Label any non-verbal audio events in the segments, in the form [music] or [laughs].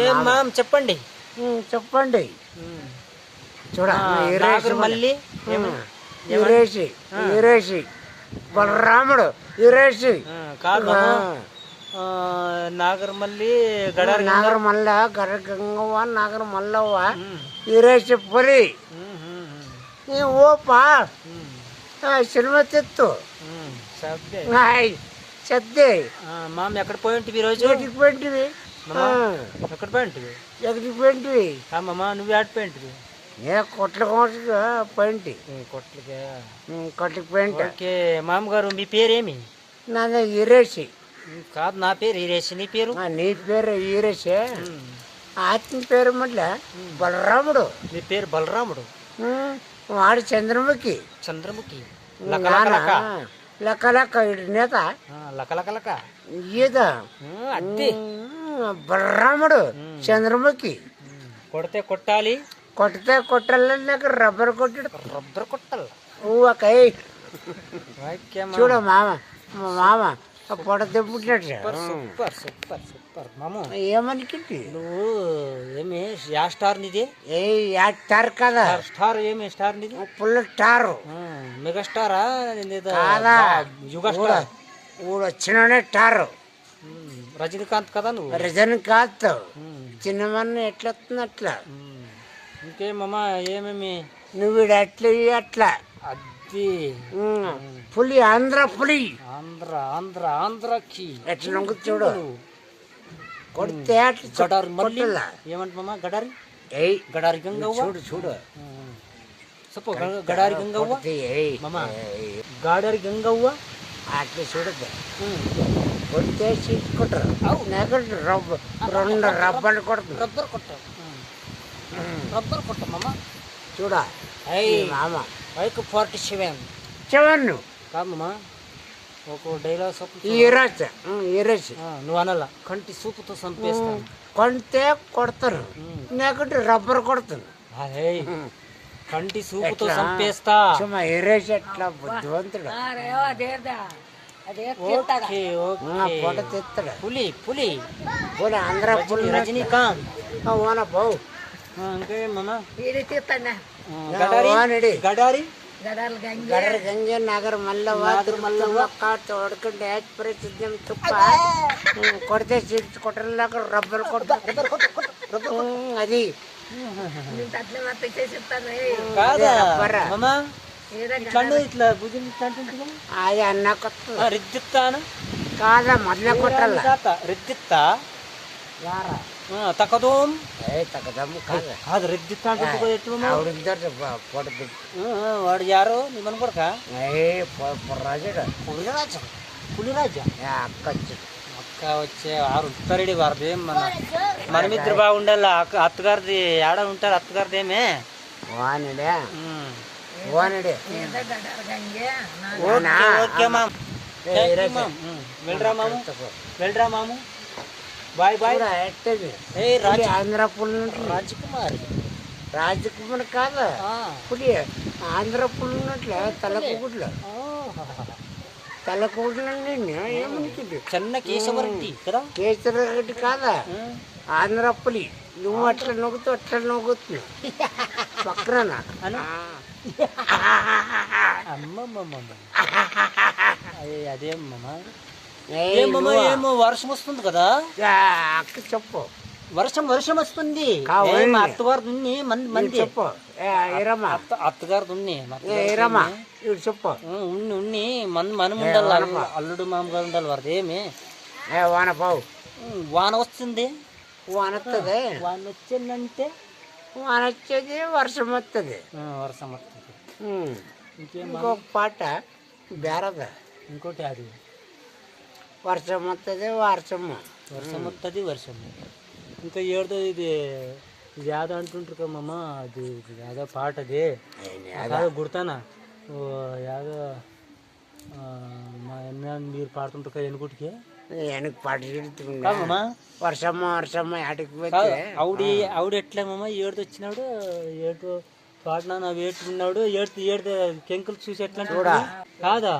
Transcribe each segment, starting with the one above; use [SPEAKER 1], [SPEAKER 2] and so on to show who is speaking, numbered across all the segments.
[SPEAKER 1] ఏం మామ్ చెప్పండి.
[SPEAKER 2] చెప్పండి. చూడ
[SPEAKER 1] ఆ, నాగరమల్లి ఏమని?
[SPEAKER 2] ఈరేసి ఈరేసి బలరాముడు
[SPEAKER 1] ఆ, కాదు నాగరమల్లి గడారి
[SPEAKER 2] నాగర మల్ల గర గంగవ్వ నాగర మల్లవ్వ. ఈరేసి పులి. ఈ ఓపా. సినిమా తెత్తు సద్దే
[SPEAKER 1] మామ ఎక్కడ పోయి ఉంటివి ఈరోజు
[SPEAKER 2] ఎక్కడికి
[SPEAKER 1] మామ ఎక్కడ పోయి ఉంటివి
[SPEAKER 2] ఎక్కడికి పెంటివి
[SPEAKER 1] ఆ, మామ నువ్వు ఆట పోయి ఉంటివి
[SPEAKER 2] ఏ కొట్ల కోసగా పెంటి
[SPEAKER 1] కొట్లకే?
[SPEAKER 2] కొట్లకి పెంట
[SPEAKER 1] ఓకే మామగారు మీ పేరేమి?
[SPEAKER 2] నాది ఈరేసి
[SPEAKER 1] కాదు నా పేరు ఈరేసి నీ పేరు?
[SPEAKER 2] నీ పేరు ఈరేసే ఆత్మ పేరు మళ్ళీ బలరాముడు.
[SPEAKER 1] నీ పేరు బలరాముడు?
[SPEAKER 2] వాడు చంద్రముఖి.
[SPEAKER 1] చంద్రముఖి.
[SPEAKER 2] లెక్క లెక్క నేత.
[SPEAKER 1] ఆ, లకలకలక
[SPEAKER 2] ఈత.
[SPEAKER 1] ఉమ్, అద్ది.
[SPEAKER 2] బలరాముడు చంద్రముఖి.
[SPEAKER 1] కొడితే కొట్టాలి.
[SPEAKER 2] కొట్టితే కొట్టాలని నాకు రబ్బర్ కొట్టాడు.
[SPEAKER 1] రబ్బర్ కొట్టాలి.
[SPEAKER 2] చూడ మామ మా మామ పొడ దెబ్బుట్టినట్టు
[SPEAKER 1] సూపర్ సూపర్ సూపర్ మామ.
[SPEAKER 2] ఏమనుకుంటి
[SPEAKER 1] నువ్వు ఏమి యా స్టార్ నిది?
[SPEAKER 2] ఏ యాక్టర్ కదా.
[SPEAKER 1] స్టార్- స్టార్ ఏమి స్టార్ నిది?
[SPEAKER 2] Full star.
[SPEAKER 1] మెగా స్టారా యుగ స్టార్.
[SPEAKER 2] ఊడు వచ్చినోనే స్టార్.
[SPEAKER 1] రజనీకాంత్ కదా నువ్వు?
[SPEAKER 2] రజనీకాంత్. చిన్నమన్న ఎట్లా వస్తుంది అట్లా.
[SPEAKER 1] ఇంకేమమ్మా ఏమేమి?
[SPEAKER 2] నువ్వు అట్లా అట్లా.
[SPEAKER 1] అద్ది.
[SPEAKER 2] ఉమ్. పులి ఆంధ్ర పులి.
[SPEAKER 1] ఆంధ్ర ఆంధ్ర ఆంధ్రకి.
[SPEAKER 2] ఎట్లా నొంగు చూడు. కొడితే
[SPEAKER 1] గడారి మళ్ళీ. ఏమంటమ్మా గడారి?
[SPEAKER 2] ఏయ్
[SPEAKER 1] గడారి గంగవ్వ?
[SPEAKER 2] చూడు చూడు.
[SPEAKER 1] గ- గడారి గంగవ్వ?
[SPEAKER 2] కొడితే ఏయ్
[SPEAKER 1] మామ.
[SPEAKER 2] ఏయ్.
[SPEAKER 1] గాడారి గంగవ్వ?
[SPEAKER 2] అట్లా చూడదు
[SPEAKER 1] ఉమ్.
[SPEAKER 2] కొడితే చీచుకుంటారు నాకు రబ్బ రెండు రబ్బలు కొడుతుంది.
[SPEAKER 1] రబ్బర్ కొట్ట. రబ్బర్ కొట్ట మామ.
[SPEAKER 2] చూడ?
[SPEAKER 1] ఐ
[SPEAKER 2] మామ.
[SPEAKER 1] Bike forty seven.
[SPEAKER 2] చెవన్ను
[SPEAKER 1] కాదమ్మా ఒక డైలాగ్ సొప్పు
[SPEAKER 2] ఈ ఈరోజు ఈరోజు
[SPEAKER 1] నువ్వు అనలా. కంటి సూపుతో చంపేస్తాను
[SPEAKER 2] కొంటే కొడతారు. లేకుంటే రబ్బర్ కొడుతుంది.
[SPEAKER 1] అదే కంటి సూపుతో
[SPEAKER 2] ఎట్లా?
[SPEAKER 1] చంపేస్తా
[SPEAKER 2] ఈరోజు ఎట్లా బుద్ధివంతుడు
[SPEAKER 1] ఓకే
[SPEAKER 2] ఆ,
[SPEAKER 1] ఓకే
[SPEAKER 2] పొడ తెస్తాడు
[SPEAKER 1] పులి పులి
[SPEAKER 2] పోనీ ఆంధ్ర పులి
[SPEAKER 1] రజనీకాంత్
[SPEAKER 2] ఓన బావు
[SPEAKER 1] ఆ, ఇంకేమమ్మా
[SPEAKER 3] తీస్తాడా
[SPEAKER 1] ఆ, గడారి
[SPEAKER 2] వానడి
[SPEAKER 1] గడారి
[SPEAKER 3] గడాలు గంగి
[SPEAKER 2] గర్ర గంగే నగర మల్లవ్వ మల్లవ్వ తోడుకుంటే ప్రసిద్ధం తుప్ప ఉమ్, కొడితే సీట్స్ కొట్టలేక రబ్బర్ కొట్టు
[SPEAKER 1] ఇట్లా భుజం ఇట్లా?
[SPEAKER 2] అది అన్న కొత్త
[SPEAKER 1] రిద్దిత్తాను?
[SPEAKER 2] కాదా మొదలే కొట్టాల?
[SPEAKER 1] రిద్దిత్తా?
[SPEAKER 2] తగ్గదమ్ము కాదా
[SPEAKER 1] కాదు రిద్దిత్తా
[SPEAKER 2] పొడ
[SPEAKER 1] వాడు యారో? నీ మన కొడక
[SPEAKER 2] ఏ పొర్రాజుడు.
[SPEAKER 1] పులిరాజా? పులిరాజా?
[SPEAKER 2] ఏ అక్క వచ్చి
[SPEAKER 1] అక్క వచ్చే ఆరు ఉత్తరుడి వారిది మన మనమిద్దరు బాగుండాలి. అక్క అత్తగారిది ఆడ ఉంటారు అత్తగారిది ఏమే?
[SPEAKER 2] వానుడే?
[SPEAKER 1] Okay ma'am. వెళ్ళరా మాము? వెళ్ళరా మాము? Bye bye. ఏ రాజ్ రాజకుమారి.
[SPEAKER 2] రాజకుమార్ కాదా. పులి ఆంధ్ర పులి ఉన్నట్లే తలకుగుడ్లు
[SPEAKER 1] ఓ.
[SPEAKER 2] తలకుగుడ్లు ఏమనుకుంది
[SPEAKER 1] చెన్న కేశవరెడ్డి కదా?
[SPEAKER 2] కేసర రెడ్డి కాదా?
[SPEAKER 1] ఉమ్.
[SPEAKER 2] ఆంధ్ర పులి నువ్వు అట్లా నొగ్గుతూ అట్లా నొగ్గుతున్నావు [laughs] పక్కన
[SPEAKER 1] అదేమ్మా ఏమమ్మా ఏమో వర్షం వస్తుంది కదా?
[SPEAKER 2] అక్క చెప్పు.
[SPEAKER 1] వర్షం వర్షం వస్తుంది. అత్తగారు దున్ని మంది మంది.
[SPEAKER 2] చెప్పు.
[SPEAKER 1] అత్త అత్తగారు దున్ని
[SPEAKER 2] చెప్పు.
[SPEAKER 1] ఉన్ని ఉన్ని మన మనం ఉండాలి అల్లు- అల్లుడు మామగారు ఉండాలి వారిది ఏమి?
[SPEAKER 2] వాన పావు
[SPEAKER 1] వాన వస్తుంది
[SPEAKER 2] వాన వస్తుంది.
[SPEAKER 1] వాన వచ్చిందంటే
[SPEAKER 2] వాన వచ్చేది వర్షం వస్తుంది
[SPEAKER 1] ఆ, వర్షం వస్తుంది
[SPEAKER 2] ఉమ్.
[SPEAKER 1] ఇంకేం
[SPEAKER 2] ఇంకొక పాట బేరద
[SPEAKER 1] ఇంకోటి అది
[SPEAKER 2] వర్షం వస్తుంది వర్షము
[SPEAKER 1] వర్షం వస్తుంది వర్షం ఇంకా ఏడుతో ఇది ఇది యాదో అంటుంటారు కమ్మమ్మ అది ఇది యాదో పాట అది యాదో గుర్తానా ఓ యాదో ఆ, మా అన్న మీరు పాడుతుంటారు కదా ఎనుగుటికి
[SPEAKER 2] వెనక పాట చెడుతుంది
[SPEAKER 1] కాదమ్మా
[SPEAKER 2] వర్షమ్మ వర్షమ్మ ఆడికి
[SPEAKER 1] కాదు
[SPEAKER 2] పోతే
[SPEAKER 1] ఆవిడ ఆవిడ ఎట్లేమమ్మా ఏడుతో వచ్చినాడు ఏడు పాడినా నా ఏడు ఉన్నాడు ఏడు ఏడు కెంకులు చూసి ఎట్లా అంటాడు? కాదా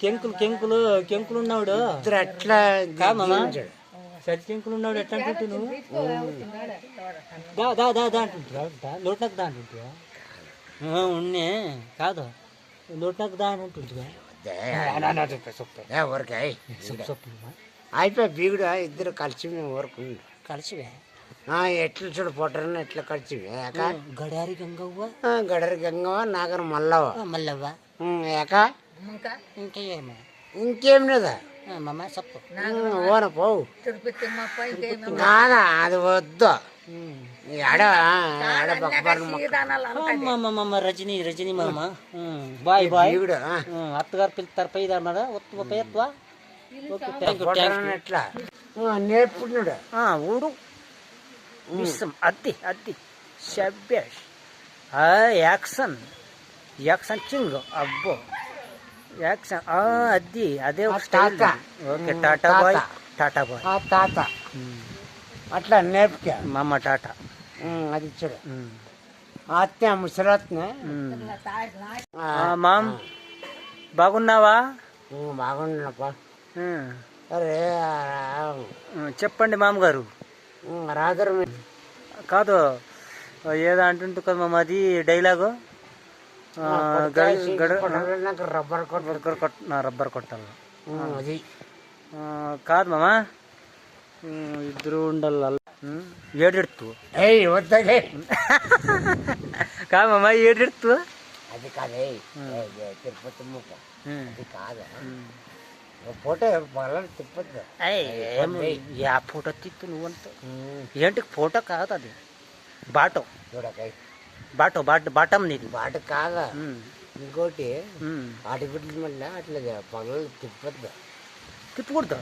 [SPEAKER 1] కెంకులు కెంకులు కెంకులు ఉన్నాడు
[SPEAKER 2] ఇద్దరు అట్లా
[SPEAKER 1] కాదమ్మా
[SPEAKER 2] దీవించాడు.
[SPEAKER 1] సరిచెంకులు ఉన్నాడు ఎట్లా అంటుంటే నువ్వు దా దా దా దా అంటుంటురా దా లోటునకు దా అంటుంటురా ఉన్నే కాదు లోటునకు దా అని అంటుంటురా
[SPEAKER 2] ఊరికే అయిపోయి బీగుడు ఇద్దరు కలిసి మేము ఊరుకు
[SPEAKER 1] కలిసివే?
[SPEAKER 2] ఎట్లా చూడు పొట్టరని ఎట్లా కలిసి ఏక?
[SPEAKER 1] గడారి గంగవ్వ?
[SPEAKER 2] గడరి గంగవ నాగర మల్లవ
[SPEAKER 1] మల్లవ్వ?
[SPEAKER 2] ఉమ్, ఏక?
[SPEAKER 3] ఇంకా?
[SPEAKER 1] ఇంకేమో?
[SPEAKER 2] ఇంకేం లేదా?
[SPEAKER 1] మమ్మ సప్పు
[SPEAKER 2] ఓన పోవు. కాదా అది వద్దు. ఆడ ఆడ బొక్కబారు
[SPEAKER 1] రజనీ రజనీ మామ. Bye bye. అత్తగారు పిలుస్తారు పై దాన్నారా ఒత్తు పై ఎత్తువా
[SPEAKER 2] ఎట్లా
[SPEAKER 1] ఊడు. విషం అద్ది అద్ది. షబ్యాష్ యాక్షన్. యాక్షన్ చింగ్ అబ్బో. యాక్షన్ అద్ది. అదే. Okay tata bye. Tata bye.
[SPEAKER 2] ఆ అట్లా నేర్పుకా
[SPEAKER 1] మామ టాటా.
[SPEAKER 2] ఉమ్, అది చూడు
[SPEAKER 1] ఉమ్.
[SPEAKER 2] అత్తే ముసలత్నే
[SPEAKER 1] ఉమ్.
[SPEAKER 2] ఆ,
[SPEAKER 1] ఆ, మామ్ బాగున్నావా?
[SPEAKER 2] ఉమ్. అరే
[SPEAKER 1] చెప్పండి మామగారు.
[SPEAKER 2] రాదరు
[SPEAKER 1] కాదు ఏదో అంటుంటు కదా మామ అది డైలాగు.
[SPEAKER 2] రబ్బర్ కొట్టు.
[SPEAKER 1] రబ్బర్ కొట్టాలి.
[SPEAKER 2] అది.
[SPEAKER 1] కాదు మామ. ఇద్దరు ఉండాలి కాదు మామ ఏడెడుతు
[SPEAKER 2] అది కాదే తిరుపతి అది కాదు ఫోటో మళ్ళీ తిప్పద్దు
[SPEAKER 1] యా ఫోటో తిత్తు నువ్వంత ఏంటి ఫోటో కాదు అది బాటో
[SPEAKER 2] చూడకాయ
[SPEAKER 1] బాటో బాట బాటం నీది
[SPEAKER 2] బాట కాదా ఇంకోటి. ఆడిబిడ్డల మళ్ళీ అట్లా పగలు తిప్పద్దు
[SPEAKER 1] తిప్పకూడదు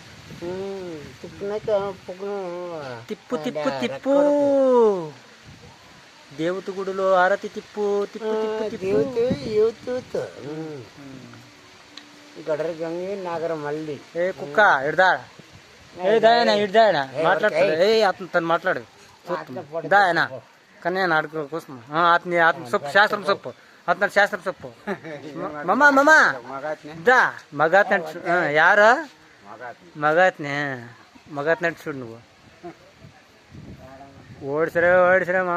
[SPEAKER 1] తిప్పు తిప్పు తిప్పు దేవత గుడిలో ఆరతి తిప్పు తిప్పు తిప్పు
[SPEAKER 2] యూత్ గడర గంగి నాగర మల్లి
[SPEAKER 1] ఏ కుక్క ఇడదా ఏ దాయనా ఇడదాయనా మాట్లాడుతాడు ఏ అతను తను మాట్లాడు. దాయనా కానీ అడుగు కోసం. అతని అతని సొప్పు శాస్త్రం సొప్పు. అతను శాస్త్రం సొప్పు. మమ్మ మమ్మ. దా మగాత్ యారు? మగాత్నే. మగాత్నట్టు చూడు నువ్వు. ఓడిసరే ఓడిసరే మా